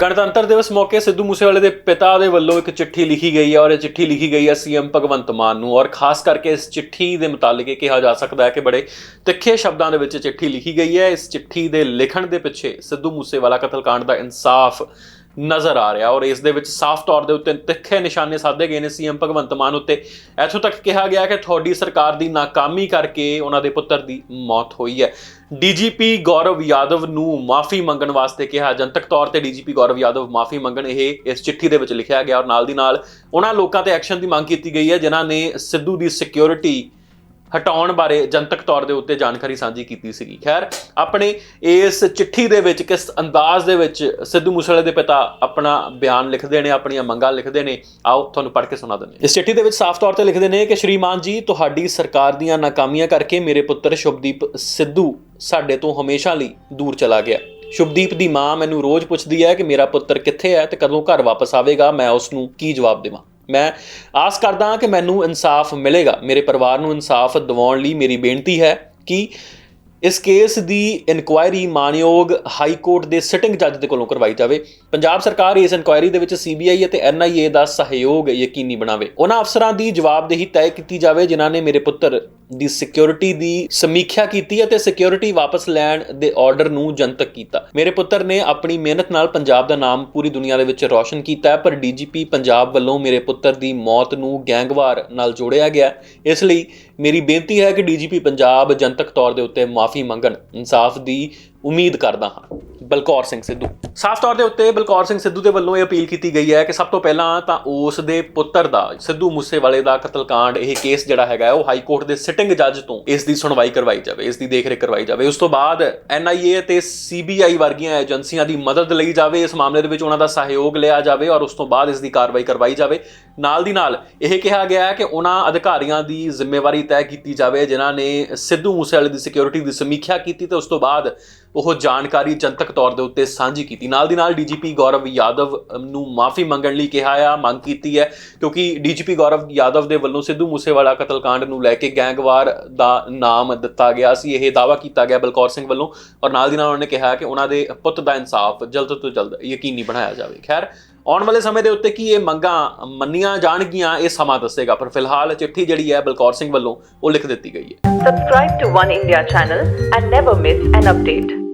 ਗਣਤੰਤਰ ਦਿਵਸ ਮੌਕੇ ਸਿੱਧੂ ਮੂਸੇਵਾਲੇ ਦੇ ਪਿਤਾ ਦੇ ਵੱਲੋਂ ਇੱਕ ਚਿੱਠੀ ਲਿਖੀ ਗਈ ਹੈ ਔਰ ਇਹ ਚਿੱਠੀ ਲਿਖੀ ਗਈ ਹੈ ਸੀਐਮ ਭਗਵੰਤ ਮਾਨ ਨੂੰ ਔਰ ਖਾਸ ਕਰਕੇ ਇਸ ਚਿੱਠੀ ਦੇ ਮੁਤਾਲਿਕ ਇਹ ਕਿਹਾ ਜਾ ਸਕਦਾ ਹੈ ਕਿ ਬੜੇ ਤਿੱਖੇ ਸ਼ਬਦਾਂ ਦੇ ਵਿੱਚ ਚਿੱਠੀ ਲਿਖੀ ਗਈ ਹੈ। ਇਸ ਚਿੱਠੀ ਦੇ ਲਿਖਣ ਦੇ ਪਿੱਛੇ ਸਿੱਧੂ ਮੂਸੇਵਾਲਾ ਕਤਲकांड ਦਾ ਇਨਸਾਫ ਨਜ਼ਰ ਆ ਰਿਹਾ ਔਰ ਇਸ ਦੇ ਵਿੱਚ ਸਾਫ਼ ਤੌਰ ਦੇ ਉੱਤੇ ਤਿੱਖੇ ਨਿਸ਼ਾਨੇ ਸਾਧੇ ਗਏ ਨੇ ਸੀਐਮ ਭਗਵੰਤ ਮਾਨ ਉੱਤੇ। ਇੱਥੋਂ ਤੱਕ ਕਿਹਾ ਗਿਆ ਕਿ ਤੁਹਾਡੀ ਸਰਕਾਰ ਦੀ ਨਾਕਾਮੀ ਕਰਕੇ ਉਹਨਾਂ ਦੇ ਪੁੱਤਰ ਦੀ ਮੌਤ ਹੋਈ ਹੈ। ਡੀਜੀਪੀ ਗੌਰਵ ਯਾਦਵ ਨੂੰ ਮਾਫੀ ਮੰਗਣ ਵਾਸਤੇ ਕਿਹਾ, ਜਨਤਕ ਤੌਰ ਤੇ ਡੀਜੀਪੀ ਗੌਰਵ ਯਾਦਵ ਮਾਫੀ ਮੰਗਣ, ਇਹ ਇਸ ਚਿੱਠੀ ਦੇ ਵਿੱਚ ਲਿਖਿਆ ਗਿਆ ਔਰ ਨਾਲ ਦੀ ਨਾਲ ਉਹਨਾਂ ਲੋਕਾਂ ਤੇ ਐਕਸ਼ਨ ਦੀ ਮੰਗ ਕੀਤੀ ਗਈ ਹੈ, ਜਿਨ੍ਹਾਂ ਨੇ ਸਿੱਧੂ ਦੀ ਸਿਕਿਉਰਿਟੀ ਹਟਾਉਣ ਬਾਰੇ ਜਨਤਕ ਤੌਰ ਦੇ ਉੱਤੇ ਜਾਣਕਾਰੀ ਸਾਂਝੀ ਕੀਤੀ ਸੀਗੀ। ਖੈਰ, ਆਪਣੇ ਇਸ ਚਿੱਠੀ ਦੇ ਵਿੱਚ, ਕਿਸ ਅੰਦਾਜ਼ ਦੇ ਵਿੱਚ ਸਿੱਧੂ ਮੂਸੇਵਾਲੇ ਦੇ ਪਿਤਾ ਆਪਣਾ ਬਿਆਨ ਲਿਖਦੇ ਨੇ, ਆਪਣੀਆਂ ਮੰਗਾਂ ਲਿਖਦੇ ਨੇ? ਆਓ, ਤੁਹਾਨੂੰ ਪੜ੍ਹ ਕੇ ਸੁਣਾ ਦਿੰਦੇ ਇਸ ਚਿੱਠੀ ਦੇ ਵਿੱਚ ਸਾਫ਼ ਤੌਰ ਤੇ ਲਿਖਦੇ ਨੇ ਕਿ ਸ਼੍ਰੀਮਾਨ ਜੀ, ਤੁਹਾਡੀ ਸਰਕਾਰ ਦੀਆਂ ਨਾਕਾਮੀਆਂ ਕਰਕੇ ਮੇਰੇ ਪੁੱਤਰ ਸ਼ੁਭਦੀਪ ਸਿੱਧੂ ਸਾਡੇ ਤੋਂ ਹਮੇਸ਼ਾ ਲਈ ਦੂਰ ਚਲਾ ਗਿਆ। ਸ਼ੁਭਦੀਪ ਦੀ ਮਾਂ ਮੈਨੂੰ ਰੋਜ਼ ਪੁੱਛਦੀ ਹੈ ਕਿ ਮੇਰਾ ਪੁੱਤਰ ਕਿੱਥੇ ਹੈ ਤੇ ਕਦੋਂ ਘਰ ਵਾਪਸ ਆਵੇਗਾ, ਮੈਂ ਉਸ ਨੂੰ ਕੀ ਜਵਾਬ ਦੇਵਾਂ? ਮੈਂ ਆਸ ਕਰਦਾ ਹਾਂ ਕਿ ਮੈਨੂੰ ਇਨਸਾਫ ਮਿਲੇਗਾ। ਮੇਰੇ ਪਰਿਵਾਰ ਨੂੰ ਇਨਸਾਫ ਦਿਵਾਉਣ ਲਈ ਮੇਰੀ ਬੇਨਤੀ ਹੈ ਕਿ ਇਸ ਕੇਸ ਦੀ ਇਨਕੁਆਇਰੀ ਮਾਨਯੋਗ ਹਾਈ ਕੋਰਟ ਦੇ ਸਿਟਿੰਗ ਜੱਜ ਦੇ ਕੋਲੋਂ ਕਰਵਾਈ ਜਾਵੇ। ਪੰਜਾਬ ਸਰਕਾਰ ਇਸ ਇਨਕੁਆਇਰੀ ਦੇ ਵਿੱਚ ਸੀਬੀਆਈ ਅਤੇ ਐਨਆਈਏ ਦਾ ਸਹਿਯੋਗ ਯਕੀਨੀ ਬਣਾਵੇ। ਉਹਨਾਂ ਅਫਸਰਾਂ ਦੀ ਜਵਾਬਦੇਹੀ ਤੈਅ ਕੀਤੀ ਜਾਵੇ, ਜਿਨ੍ਹਾਂ ਨੇ ਮੇਰੇ ਪੁੱਤਰ ਦੀ ਸਿਕਿਉਰਿਟੀ ਦੀ ਸਮੀਖਿਆ ਕੀਤੀ ਅਤੇ ਸਿਕਿਉਰਿਟੀ ਵਾਪਸ ਲੈਣ ਦੇ ਆਰਡਰ ਨੂੰ ਜਨਤਕ ਕੀਤਾ। ਮੇਰੇ ਪੁੱਤਰ ਨੇ ਆਪਣੀ ਮਿਹਨਤ ਨਾਲ ਪੰਜਾਬ ਦਾ ਨਾਮ ਪੂਰੀ ਦੁਨੀਆ ਦੇ ਵਿੱਚ ਰੌਸ਼ਨ ਕੀਤਾ ਹੈ, ਪਰ ਡੀਜੀਪੀ ਪੰਜਾਬ ਵੱਲੋਂ ਮੇਰੇ ਪੁੱਤਰ ਦੀ ਮੌਤ ਨੂੰ ਗੈਂਗਵਾਰ ਨਾਲ ਜੋੜਿਆ ਗਿਆ ਇਸ ਲਈ ਮੇਰੀ ਬੇਨਤੀ ਹੈ ਕਿ ਡੀਜੀਪੀ ਪੰਜਾਬ ਜਨਤਕ ਤੌਰ ਦੇ ਉੱਤੇ ਮਾਫੀ ਮੰਗਣ, ਇਨਸਾਫ ਦੀ ਉਮੀਦ ਕਰਦਾ ਹਾਂ। ਬਲਕੌਰ ਸਿੰਘ ਸਿੱਧੂ। ਸਾਫ਼ ਤੌਰ ਦੇ ਉੱਤੇ ਬਲਕੌਰ ਸਿੰਘ ਸਿੱਧੂ ਦੇ ਵੱਲੋਂ ਇਹ ਅਪੀਲ ਕੀਤੀ ਗਈ ਹੈ ਕਿ ਸਭ ਤੋਂ ਪਹਿਲਾਂ ਤਾਂ ਉਸ ਦੇ ਪੁੱਤਰ ਦਾ, ਸਿੱਧੂ ਮੂਸੇਵਾਲੇ ਦਾ ਕਤਲकांड ਇਹ ਕੇਸ ਜਿਹੜਾ ਹੈਗਾ ਉਹ ਹਾਈ ਕੋਰਟ ਦੇ ਸਿਟਿੰਗ ਜੱਜ ਤੋਂ ਇਸ ਦੀ ਸੁਣਵਾਈ ਕਰਵਾਈ ਜਾਵੇ, ਇਸ ਦੀ ਦੇਖਰੇਖ ਕਰਵਾਈ ਜਾਵੇ। ਉਸ ਤੋਂ ਬਾਅਦ ਐਨਆਈਏ ਤੇ ਸੀਬੀਆਈ ਵਰਗੀਆਂ ਏਜੰਸੀਆਂ ਦੀ ਮਦਦ ਲਈ ਜਾਵੇ, ਇਸ ਮਾਮਲੇ ਦੇ ਵਿੱਚ ਉਹਨਾਂ ਦਾ ਸਹਿਯੋਗ ਲਿਆ ਜਾਵੇ ਔਰ ਉਸ ਤੋਂ ਬਾਅਦ ਇਸ ਦੀ ਕਾਰਵਾਈ ਕਰਵਾਈ ਜਾਵੇ। ਨਾਲ ਦੀ ਨਾਲ ਇਹ ਕਿਹਾ ਗਿਆ ਹੈ ਕਿ ਉਹਨਾਂ ਅਧਿਕਾਰੀਆਂ ਦੀ ਜ਼ਿੰਮੇਵਾਰੀ ਤੈਅ ਕੀਤੀ ਜਾਵੇ, ਜਿਨ੍ਹਾਂ ਨੇ ਸਿੱਧੂ ਮੂਸੇਵਾਲੇ ਦੀ ਸਿਕਿਉਰਿਟੀ ਦੀ ਸਮੀਖਿਆ ਕੀਤੀ ਤੇ ਉਸ ਤੋਂ ਬਾਅਦ ਉਹ ਜਾਣਕਾਰੀ ਜਨਤਕ ਤੌਰ ਦੇ ਉੱਤੇ ਸਾਂਝੀ ਕੀਤੀ। ਨਾਲ ਦੀ ਨਾਲ ਡੀਜੀਪੀ ਗੌਰਵ ਯਾਦਵ ਨੂੰ ਮਾਫੀ ਮੰਗਣ ਲਈ ਕਿਹਾ ਆ, ਮੰਗ ਕੀਤੀ ਹੈ, ਕਿਉਂਕਿ ਡੀਜੀਪੀ ਗੌਰਵ ਯਾਦਵ ਦੇ ਵੱਲੋਂ ਸਿੱਧੂ ਮੂਸੇਵਾਲਾ ਕਤਲकांड ਨੂੰ ਲੈ ਕੇ ਗੈਂਗਵਾਰ ਦਾ ਨਾਮ ਦਿੱਤਾ ਗਿਆ ਸੀ। ਇਹ ਦਾਵਾ ਕੀਤਾ ਗਿਆ ਬਲਕੌਰ ਸਿੰਘ ਵੱਲੋਂ ਔਰ ਨਾਲ ਦੀ ਨਾਲ ਉਹਨਾਂ ਨੇ ਕਿਹਾ ਕਿ ਉਹਨਾਂ ਦੇ ਪੁੱਤ ਦਾ ਇਨਸਾਫ ਜਲਦ ਤੋਂ ਜਲਦ ਯਕੀਨੀ ਬਣਾਇਆ ਜਾਵੇ। ਖੈਰ ਆਉਣ ਵਾਲੇ ਸਮੇਂ ਦੇ ਉੱਤੇ ਕੀ ਇਹ ਮੰਗਾਂ ਮੰਨੀਆਂ ਜਾਣਗੀਆਂ, ਇਹ ਸਮਾਂ ਦੱਸੇਗਾ ਪਰ ਫਿਲਹਾਲ ਚਿੱਠੀ ਜਿਹੜੀ ਹੈ ਬਲਕੌਰ ਸਿੰਘ ਵੱਲੋਂ ਉਹ ਲਿਖ ਦਿੱਤੀ ਗਈ ਹੈ Subscribe to One India channel and never miss an update.